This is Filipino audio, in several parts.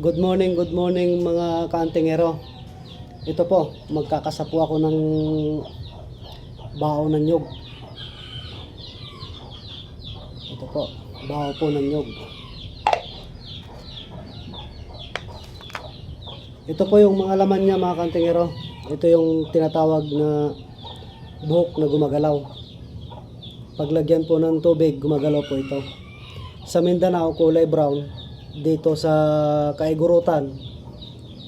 Good morning, good morning mga kaantingero. Ito po, magkakasapo ako ng bao ng nyog. Ito po, bao po ng nyog. Ito po yung mga laman niya mga kaantingero. Ito yung tinatawag na buhok na gumagalaw. Paglagyan po ng tubig, gumagalaw po ito. Sa Mindanao, kulay brown. Dito sa Kaigurutan,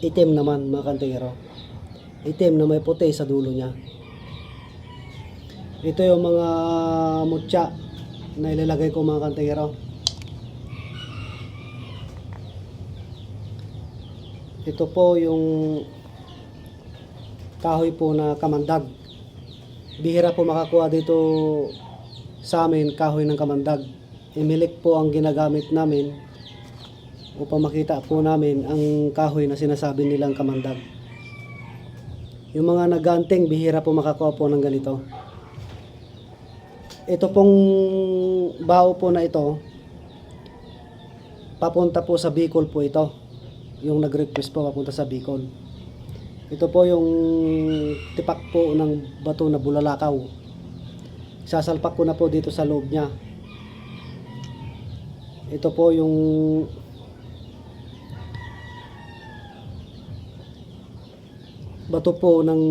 itim naman mga kantingero. Itim na may puti sa dulo niya. Ito yung mga mutya na ilalagay ko mga kantingero. Ito po yung kahoy po na kamandag. Bihira po makakuha dito sa amin kahoy ng kamandag. Imilik po ang ginagamit namin upang makita po namin ang kahoy na sinasabi nilang kamandag. Yung mga naganting, bihira po makakuha po ng ganito. Ito pong bao po na ito, papunta po sa Bicol po ito. Yung nag-request po papunta sa Bicol. Ito po yung tipak po ng bato na bulalakaw. Sasalpak ko na po dito sa loob niya. Ito po yung bato po ng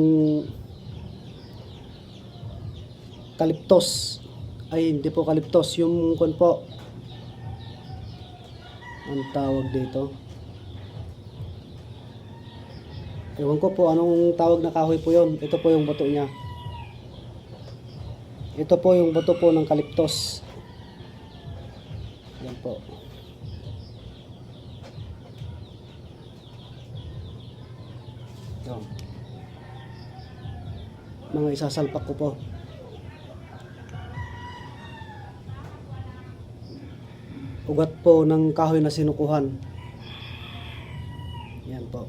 kaliptos. Ay hindi po kaliptos. Yung kun po ang tawag dito? Ewan ko po anong tawag na kahoy po yon ito po yung bato niya. Ito po yung bato po ng kaliptos. Yan po Mga isasalpak ko po. Ugat po ng kahoy na sinukuhan. Yan po.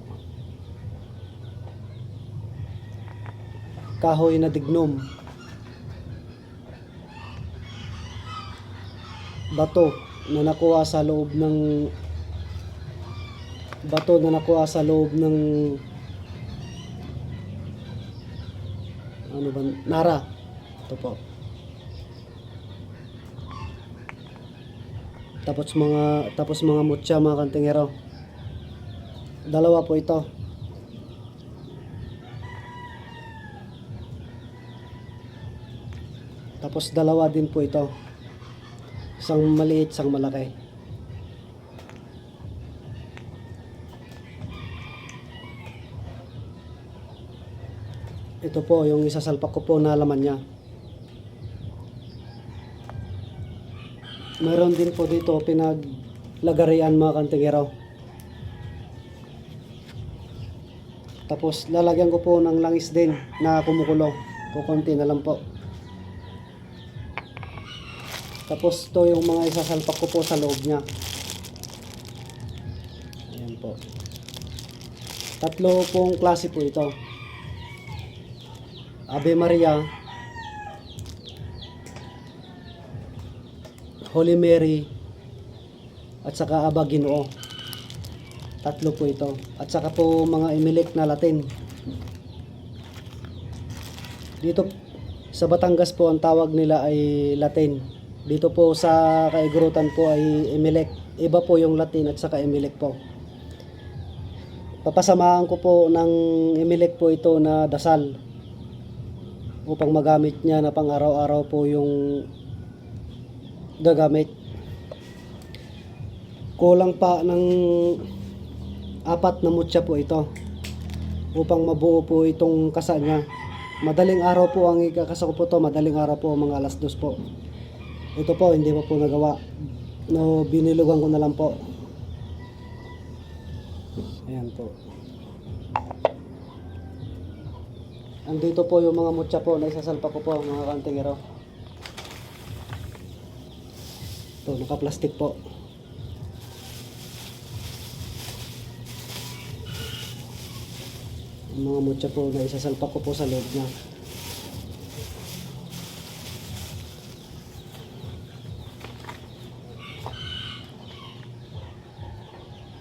Kahoy na dignom. Bato na nakuha sa loob ng bato na nakuha sa loob ng ano ba? Nara. Ito po. Tapos mga tapos mga mutya mga kantingero. Dalawa po ito. Tapos dalawa din po ito. Isang maliit isang malaki Ito po, yung isasalpak ko po na laman niya. Meron din po dito pinaglagarian mga kantigero. Tapos lalagyan ko po ng langis din na kumukulo. Kukunti na lang po. Tapos to yung mga isasalpak ko po sa loob niya. Ayan po. Tatlo pong klase po ito. Ave Maria, Holy Mary, at saka Aba Ginoo. Tatlo po ito. At saka po mga imilik na Latin. Dito sa Batangas po ang tawag nila ay Latin. Dito po sa Kaigurutan po ay Emilek. Iba po yung Latin at saka Emilek po. Papasamahan ko po ng Emilek po ito na dasal upang magamit niya na pang araw-araw po yung gagamit. Kulang pa ng apat na mutya po ito upang mabuo po itong kasa niya. Madaling araw po ang ikakasa ko po to, madaling araw po mga alas dos po. Ito po, hindi pa po nagawa. No, binilugan ko na lang po. Ayan po. Andito po yung mga mutya po na isasalpa ko po mga kantingero. Ito, naka-plastic po. Yung mga mutya po na isasalpa ko po sa loob niya.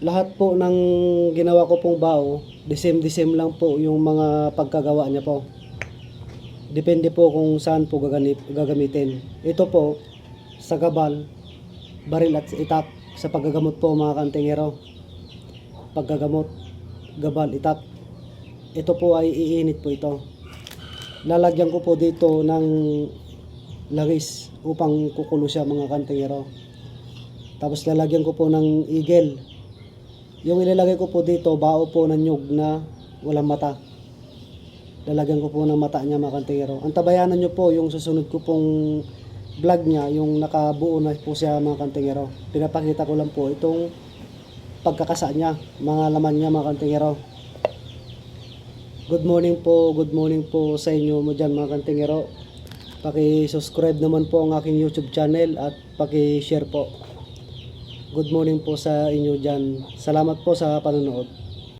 lahat po ng ginawa ko pong bao, disim-disim lang po yung mga pagkagawa niya po. Depende po kung saan po gagamitin. Ito po, sa gabal, baril at itak sa paggagamot po mga kantingero. Paggagamot, gabal, itak. Ito po ay iinit po ito. Lalagyan ko po dito ng langis upang kukulo siya mga kantingero. Tapos lalagyan ko po ng igel. Yung ilalagay ko po dito, bao po ng nyug na walang mata. Lalagyan ko po ng mata niya mga kantingero. Ang tabayanan nyo po yung susunod ko pong vlog niya, yung nakabuo na po siya mga kantingero. Pinapakita ko lang po itong pagkakasa niya, mga laman niya mga kantingero. Good morning po, good morning po sa inyo mo dyan mga kantingero. Paki-subscribe naman po ang aking YouTube channel at paki-share po. Good morning po sa inyo dyan. Salamat po sa panonood.